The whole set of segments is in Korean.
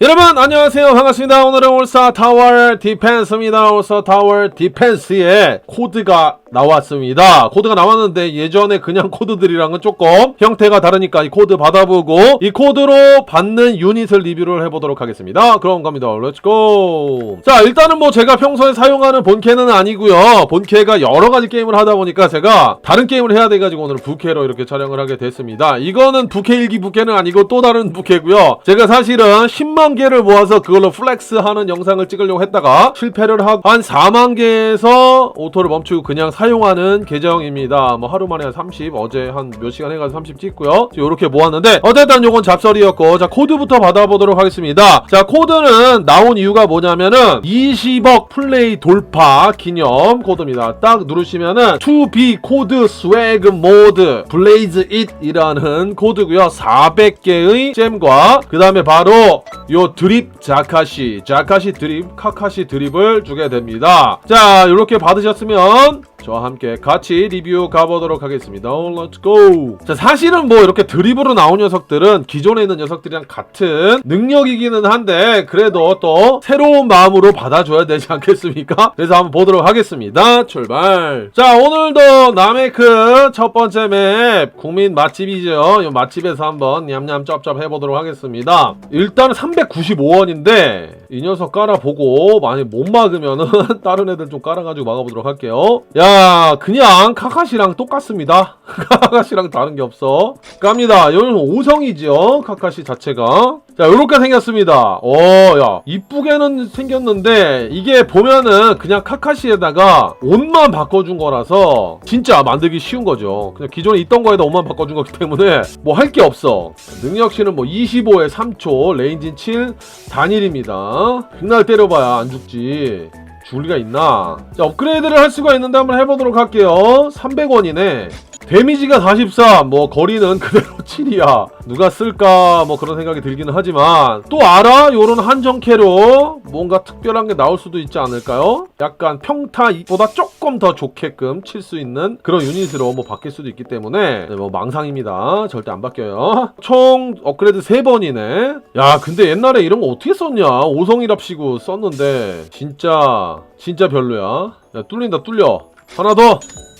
여러분 안녕하세요. 반갑습니다. 오늘은 올사 타워 디펜스입니다. 올사 타워 디펜스의 코드가 나왔습니다. 코드가 나왔는데 예전에 그냥 코드들이랑은 조금 형태가 다르니까 이 코드 받아보고 이 코드로 받는 유닛을 리뷰를 해보도록 하겠습니다. 그런 겁니다. 렛츠고 자 일단은 뭐 제가 평소에 사용하는 본캐는 아니고요. 본캐가 여러가지 게임을 하다 보니까 제가 다른 게임을 해야 돼가지고 오늘 부캐로 이렇게 촬영을 하게 됐습니다. 이거는 부캐 일기 부캐는 아니고 또 다른 부캐고요. 제가 사실은 10만 개를 모아서 그걸로 플렉스하는 영상을 찍으려고 했다가 실패를 하고 한 4만 개에서 오토를 멈추고 그냥 사 용하는 계정입니다. 뭐 하루 만에 한 30 어제 한 몇 시간 해가지고 30 찍고요. 이렇게 모았는데 어쨌든 요건 잡설이었고 자 코드부터 받아보도록 하겠습니다. 자 코드는 나온 이유가 뭐냐면은 20억 플레이 돌파 기념 코드입니다. 딱 누르시면은 2B 코드 스웨그 모드 블레이즈 잇이라는 코드고요. 400개의 잼과 그 다음에 바로 요 드립 자카시 자카시 드립 카카시 드립을 주게 됩니다. 자 이렇게 받으셨으면 저와 함께 같이 리뷰 가보도록 하겠습니다. Let's go. 자 사실은 뭐 이렇게 드립으로 나온 녀석들은 기존에 있는 녀석들이랑 같은 능력이기는 한데 그래도 또 새로운 마음으로 받아줘야 되지 않겠습니까? 그래서 한번 보도록 하겠습니다. 출발. 자 오늘도 남해크 첫 번째 맵 국민 맛집이죠. 이 맛집에서 한번 냠냠 쩝쩝 해보도록 하겠습니다. 일단 395원인데 이 녀석 깔아보고 많이 못 막으면은 다른 애들 좀 깔아가지고 막아보도록 할게요. 야 그냥 카카시랑 똑같습니다. 카카시랑 다른 게 없어. 깝니다. 여기는 5성이죠 카카시 자체가. 자 요렇게 생겼습니다. 어야 이쁘게는 생겼는데 이게 보면은 그냥 카카시에다가 옷만 바꿔준 거라서 진짜 만들기 쉬운 거죠. 그냥 기존에 있던 거에다 옷만 바꿔준 거기 때문에 뭐 할 게 없어. 능력치는 뭐 25에 3초 레인진 7 단일입니다. 백날 때려봐야 안 죽지 죽을 리가 있나? 자 업그레이드를 할 수가 있는데 한번 해보도록 할게요. 300원이네 데미지가 44, 뭐 거리는 그대로 7이야. 누가 쓸까 뭐 그런 생각이 들기는 하지만 또 알아? 요런 한정캐로 뭔가 특별한 게 나올 수도 있지 않을까요? 약간 평타보다 조금 더 좋게끔 칠 수 있는 그런 유닛으로 뭐 바뀔 수도 있기 때문에 네, 뭐 망상입니다. 절대 안 바뀌어요. 총 업그레이드 3번이네. 야 근데 옛날에 이런 거 어떻게 썼냐? 5성이랍시고 썼는데 진짜 진짜 별로야. 야 뚫린다 뚫려. 하나 더.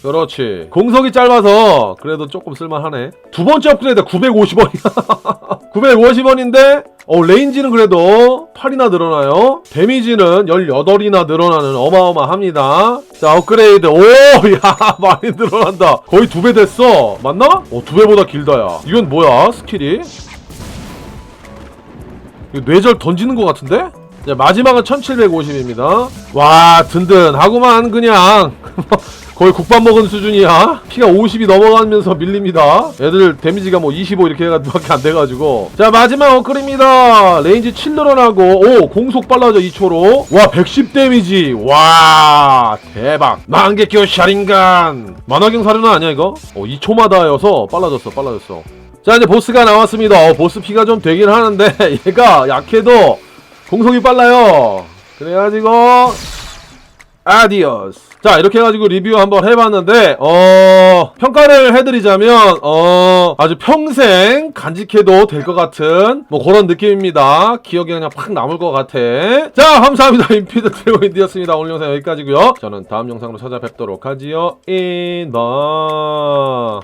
그렇지. 공석이 짧아서 그래도 조금 쓸만하네. 두 번째 업그레이드 950원이야. 950원인데 어 레인지는 그래도 8이나 늘어나요. 데미지는 18이나 늘어나는 어마어마합니다. 자 업그레이드 오야 많이 늘어난다. 거의 두 배 됐어. 맞나? 어두 배보다 길다 야. 이건 뭐야 스킬이? 뇌절 던지는 것 같은데? 자, 마지막은 1750입니다. 와, 든든하구만, 그냥. 거의 국밥 먹은 수준이야. 피가 50이 넘어가면서 밀립니다. 애들 데미지가 뭐 25 이렇게 밖에 안 돼가지고. 자, 마지막 업글입니다. 레인지 7 늘어나고, 오, 공속 빨라져 2초로. 와, 110 데미지. 와, 대박. 만개교 샤링간. 만화경 사료는 아니야, 이거? 어, 2초마다여서 빨라졌어, 빨라졌어. 자, 이제 보스가 나왔습니다. 어, 보스 피가 좀 되긴 하는데, 얘가 약해도 공속이 빨라요. 그래가지고, 아디오스. 자, 이렇게 해가지고 리뷰 한번 해봤는데, 어, 평가를 해드리자면, 어, 아주 평생 간직해도 될 것 같은, 뭐 그런 느낌입니다. 기억이 그냥 팍 남을 것 같아. 자, 감사합니다. 인피드 드래곤인디였습니다. 오늘 영상 여기까지고요 저는 다음 영상으로 찾아뵙도록 하지요. 인바.